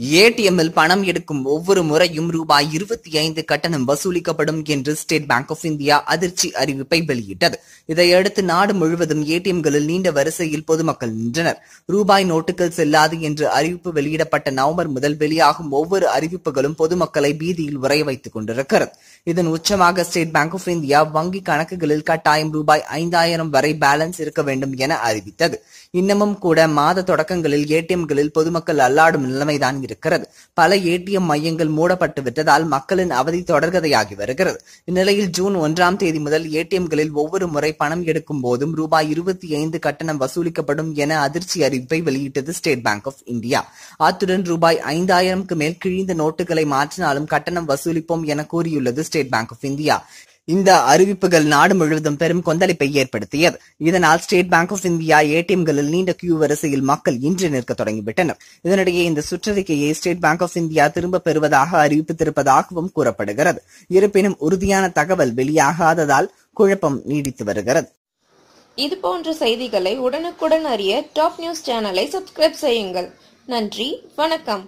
ஏடிஎம்மில் பணம் எடுக்கும் ஒவ்வொரு முறையும் ரூபாய் இருபத்தி ஐந்து கட்டணம் வசூலிக்கப்படும் என்று ஸ்டேட் பேங்க் ஆஃப் இந்தியா அதிர்ச்சி அறிவிப்பை வெளியிட்டது. இதையடுத்து நாடு முழுவதும் ஏடிஎம்களில் நீண்ட வரிசையில் பொதுமக்கள் நின்றனர். ரூபாய் நோட்டுகள் செல்லாது என்று அறிவிப்பு வெளியிடப்பட்ட நவம்பர் முதல் வெளியாகும் ஒவ்வொரு அறிவிப்புகளும் பொதுமக்களை பீதியில் உறைய வைத்துக் கொண்டிருக்கிறது. இதன் உச்சமாக ஸ்டேட் பேங்க் ஆஃப் இந்தியா வங்கி கணக்குகளில் கட்டாயம் ரூபாய் ஐந்தாயிரம் வரை பேலன்ஸ் இருக்க வேண்டும் என அறிவித்தது. இன்னமும் கூட மாத தொடக்கங்களில் ஏடிஎம்களில் பொதுமக்கள் அல்லாடும் நிலைமைதான் இருக்கிறது பல ஏடிஎம் மையங்கள் மூடப்பட்டு விட்டதால் மக்களின் அவதி தொடர்கதையாகி வருகிறது. இந்நிலையில் ஜூன் ஒன்றாம் தேதி முதல் ஏடிஎம்களில் ஒவ்வொரு முறை பணம் எடுக்கும் போதும் ரூபாய் இருபத்தி ஐந்து கட்டணம் வசூலிக்கப்படும் என அதிர்ச்சி அறிவிப்பை வெளியிட்டது ஸ்டேட் பேங்க் ஆஃப் இந்தியா. அத்துடன் ரூபாய் ஐந்தாயிரம்க்கு மேல் கிழிந்த நோட்டுகளை மாற்றினாலும் கட்டணம் வசூலிப்போம் என கூறியுள்ளது ஸ்டேட் பேங்க் ஆஃப் இந்தியா. இந்த அறிவிப்புகள் நாடு முழுவதும் பெரும் கொந்தளிப்பை ஏற்படுத்தியது. இதனால் ஸ்டேட் பேங்க் ஆஃப் இந்தியா ஏடிஎம்களில் நீண்ட கியூ வரிசையில் மக்கள் இன்று நிற்க தொடங்கிவிட்டனர். இதனிடையே இந்த சுற்றறிக்கையை ஸ்டேட் பேங்க் ஆஃப் இந்தியா திரும்ப பெறுவதாக அறிவித்திருப்பதாகவும் கூறப்படுகிறது. இருப்பினும் உறுதியான தகவல் வெளியாகாததால் குழப்பம் நீடித்து வருகிறது. இது போன்ற செய்திகளை உடனுக்குடன் அறிய டாப் நியூஸ் சேனலை சப்ஸ்கிரைப் செய்யுங்கள். நன்றி வணக்கம்.